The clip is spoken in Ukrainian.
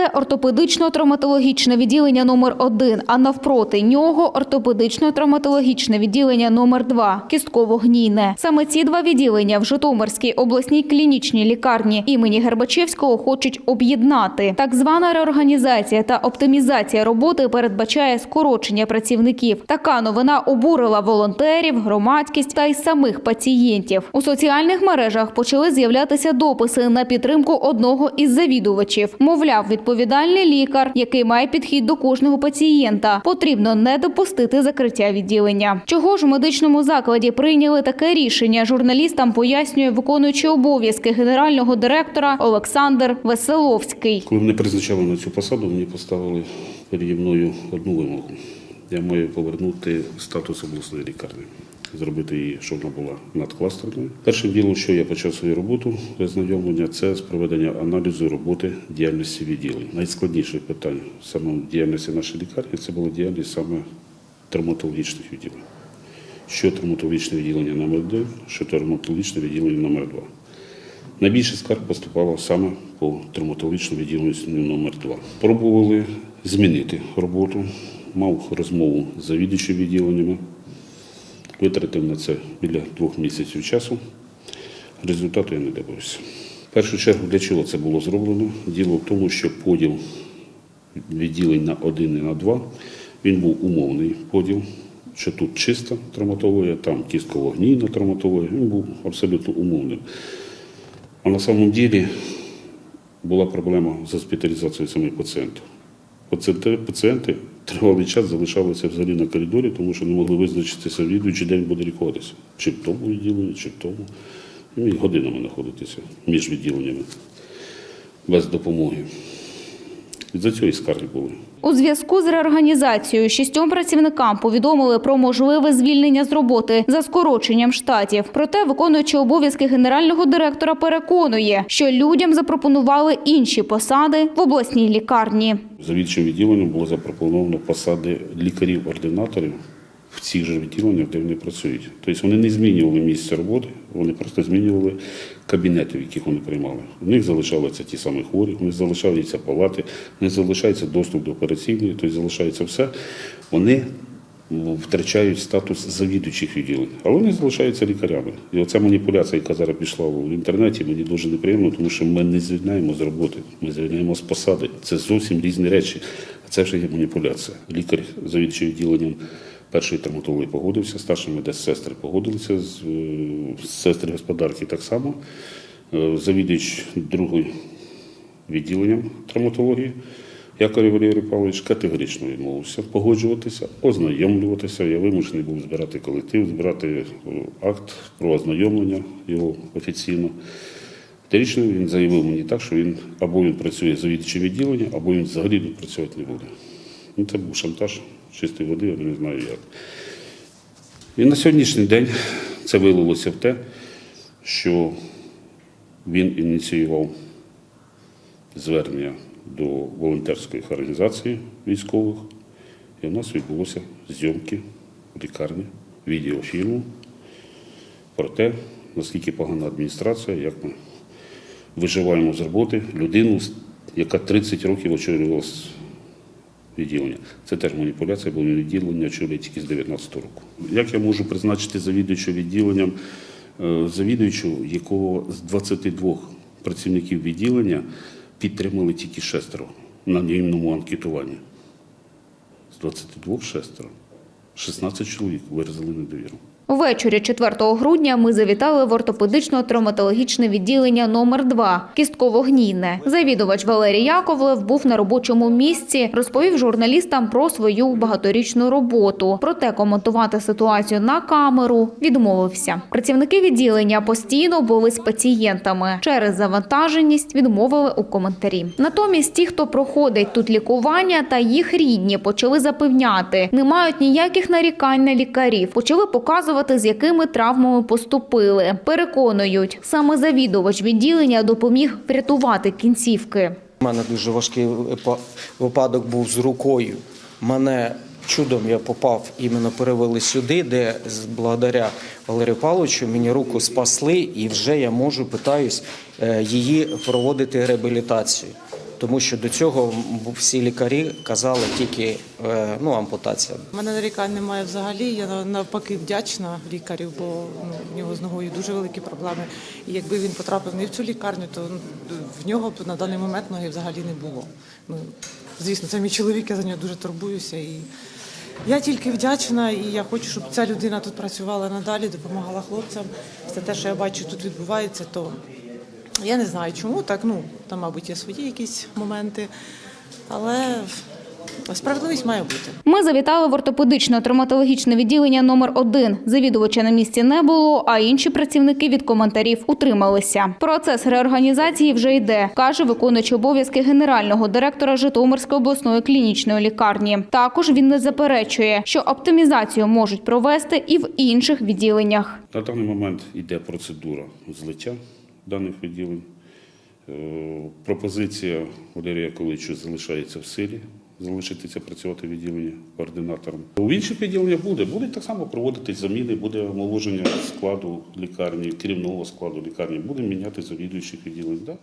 Це ортопедично-травматологічне відділення номер 1 а навпроти нього ортопедично-травматологічне відділення номер 2 кістково-гнійне. Саме ці два відділення в Житомирській обласній клінічній лікарні імені Гербачевського хочуть об'єднати. Так звана реорганізація та оптимізація роботи передбачає скорочення працівників. Така новина обурила волонтерів, громадськість та й самих пацієнтів. У соціальних мережах почали з'являтися дописи на підтримку одного із завідувачів. Мовляв, відповідальний лікар, який має підхід до кожного пацієнта, потрібно не допустити закриття відділення. Чого ж в медичному закладі прийняли таке рішення? Журналістам пояснює виконуючий обов'язки генерального директора Олександр Веселовський. Коли мене призначали на цю посаду, мені поставили переді мною одну вимогу. Я маю повернути статус обласної лікарні, зробити її, щоб вона була надкластерною. Першим ділом, що я почав свою роботу знайомлення, це з проведення аналізу роботи діяльності відділень. Найскладніше питання саме діяльності нашої лікарні це була діяльність саме травматологічних відділень. Що травматологічне відділення номер 1 що травматологічне відділення номер 2 Найбільше скарг поступало саме по травматологічному відділенню номер 2 Пробували змінити роботу, мав розмову з завідувачем відділеннями, витратив на це біля двох місяців часу. Результату я не добився. В першу чергу, для чого це було зроблено? Діло в тому, що поділ відділень на один і на два, він був умовний поділ, що тут чиста травматологія, там кістково-гнійна травматологія, він був абсолютно умовним. А на самом деле була проблема з госпіталізацією самих пацієнтів. Пацієнти, тривалий час залишалися взагалі на коридорі, тому що не могли визначитися відуючи, день буде лікуватися. Чи в тому відділенні, чи в тому. І годинами знаходитися між відділеннями без допомоги. І за цього і скарги були. У зв'язку з реорганізацією шістьом працівникам повідомили про можливе звільнення з роботи за скороченням штатів. Проте виконуючий обов'язки генерального директора переконує, що людям запропонували інші посади в обласній лікарні. Завідчим відділенням було запропоновано посади лікарів-ординаторів в цих же відділеннях, де вони працюють. Тобто вони не змінювали місце роботи, вони просто змінювали кабінети, в яких вони приймали. У них залишалися ті самі хворі, у них залишаються палати, у них залишається доступ до операційної, тобто залишається все. Вони втрачають статус завідуючих відділень, але вони залишаються лікарями. І оця маніпуляція, яка зараз пішла в інтернеті, мені дуже неприємно, тому що ми не звільняємо з роботи, ми звільняємо з посади. Це зовсім різні речі. А це вже є маніпуляція. Лікар завідуючий відділенням першої травматології погодився, старші медсестри погодилися з, е, з сестри господарки так само. Е, Завідувач другої відділенням травматології. Якорів Валерій Павлович категорично відмовився погоджуватися, ознайомлюватися. Я вимушений був збирати колектив, збирати е, акт про ознайомлення його офіційно. Вторично він заявив мені так, що він або він працює завідувачем відділення, або він взагалі працювати не буде. Ну, це був шантаж чистої води, я не знаю як. І на сьогоднішній день це вилилося в те, що він ініціював звернення до волонтерської організації військових, і у нас відбулося зйомки в лікарні, відеофільму про те, наскільки погана адміністрація, як ми виживаємо з роботи людину, яка 30 років очолювала відділення. Це теж маніпуляція, бо відділення очолює тільки з 19 року. Як я можу призначити завідуючого відділенням е, завідуючого, якого з 22 працівників відділення підтримали тільки шестеро на німному анкетуванні? З 22 шестеро. 16 чоловік виразили недовіру. Ввечері 4 грудня ми завітали в ортопедично-травматологічне відділення номер 2 кістково-гнійне. Завідувач Валерій Яковлев був на робочому місці, розповів журналістам про свою багаторічну роботу. Проте коментувати ситуацію на камеру відмовився. Працівники відділення постійно були з пацієнтами. Через завантаженість відмовили у коментарі. Натомість ті, хто проходить тут лікування, та їх рідні почали запевняти, не мають ніяких нарікань на лікарів. Почали показувати, з якими травмами поступили. Переконують, саме завідувач відділення допоміг врятувати кінцівки. У мене дуже важкий випа- випадок був з рукою. Мене чудом я попав, іменно перевели сюди, де благодаря Валерію Павловичу мені руку спасли, і вже я можу питаюсь е, її проводити реабілітацію. Тому що до цього всі лікарі казали тільки е, ну, ампутація. У мене нарікань немає взагалі. Я навпаки вдячна лікарю, бо ну, в нього з ногою дуже великі проблеми. І якби він потрапив не в цю лікарню, то ну, в нього б на даний момент ноги взагалі не було. Ну, звісно, це мій чоловік, я за нього дуже турбуюся. І я тільки вдячна, і я хочу, щоб ця людина тут працювала надалі, допомагала хлопцям. Все те, що я бачу, тут відбувається, то я не знаю, чому так. Ну, там, мабуть, є свої якісь моменти, але справедливість має бути. Ми завітали в ортопедично-травматологічне відділення номер 1 Завідувача на місці не було, а інші працівники від коментарів утрималися. Процес реорганізації вже йде, каже виконуючий обов'язки генерального директора Житомирської обласної клінічної лікарні. Також він не заперечує, що оптимізацію можуть провести і в інших відділеннях. На даний момент йде процедура злиття даних відділень. Е, Пропозиція Валерія Количу залишається в силі, залишитися працювати в відділенні координатором. У інших відділеннях буде. Будуть так само проводитись заміни, буде омоложення складу лікарні, керівного складу лікарні. Будемо міняти завідуючих відділень. Да?